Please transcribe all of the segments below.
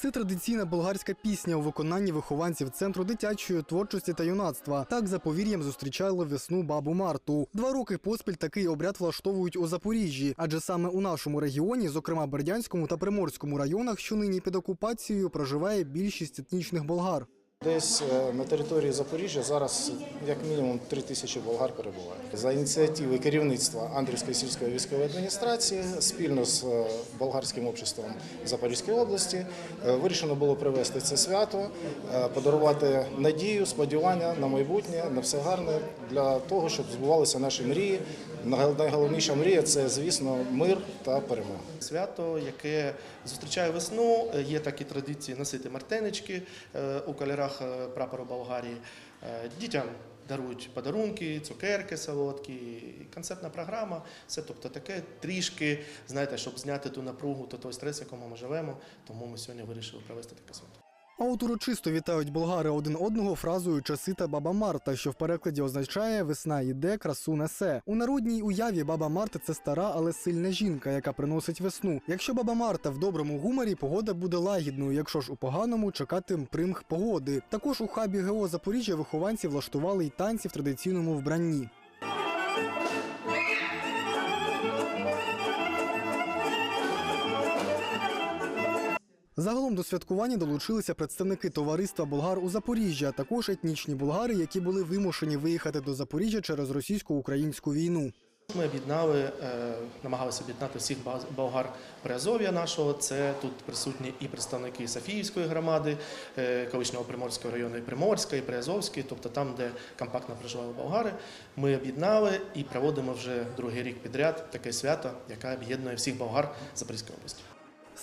Це традиційна болгарська пісня у виконанні вихованців центру дитячої творчості та юнацтва. Так за повір'ям зустрічали весну бабу Марту. Два роки поспіль такий обряд влаштовують у Запоріжжі, адже саме у нашому регіоні, зокрема Бердянському та Приморському районах, що нині під окупацією проживає більшість етнічних болгар. Десь е, на території Запоріжжя зараз як мінімум 3 тисячі болгар перебуває. За ініціативи керівництва Андрівської сільської військової адміністрації спільно з е, болгарським обществом Запорізької області е, вирішено було привести це свято, подарувати надію, сподівання на майбутнє, на все гарне для того, щоб збувалися наші мрії. Най- Найголовніша мрія це, звісно, мир та перемога. Свято, яке зустрічає весну, є такі традиції носити мартенички у кольорах е, прапору Болгарії. Е, Дітям дарують подарунки, цукерки солодкі, концертна програма. Все тобто таке трішки, знаєте, щоб зняти ту напругу, то той стрес, в якому ми живемо. Тому ми сьогодні вирішили провести таке свято. А от урочисто вітають болгари один одного фразою «Часита баба Марта, що в перекладі означає весна йде, красу несе. У народній уяві баба Марта це стара, але сильна жінка, яка приносить весну. Якщо баба Марта в доброму гуморі, погода буде лагідною. Якщо ж у поганому чекати примх погоди. Також у хабі ГО Запоріжжя вихованці влаштували й танці в традиційному вбранні. Загалом до святкування долучилися представники товариства болгар у Запоріжжі, а також етнічні болгари, які були вимушені виїхати до Запоріжжя через російсько-українську війну. Ми об'єднали, е, намагалися об'єднати всіх болгар Приазов'я нашого. Це тут присутні і представники Софіївської громади, е, колишнього Приморського району, і Приморська, і Приазовської, тобто там, де компактно проживали болгари. Ми об'єднали і проводимо вже другий рік підряд таке свято, яке об'єднує всіх болгар Запорізької області.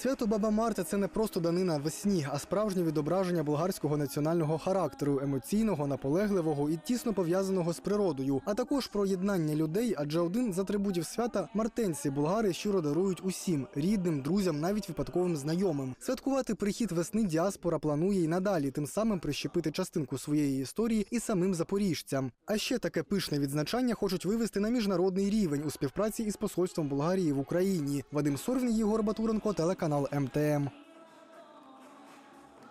Свято Баба Марта це не просто данина весні, а справжнє відображення болгарського національного характеру, емоційного, наполегливого і тісно пов'язаного з природою, а також про єднання людей, адже один з атрибутів свята мартенці болгари щиро дарують усім рідним, друзям, навіть випадковим знайомим. Святкувати прихід весни діаспора планує й надалі, тим самим прищепити частинку своєї історії і самим запоріжцям. А ще таке пишне відзначання хочуть вивести на міжнародний рівень у співпраці із посольством Болгарії в Україні. Вадим Сорвін, Єгор Батуренко, телеканал МТМ.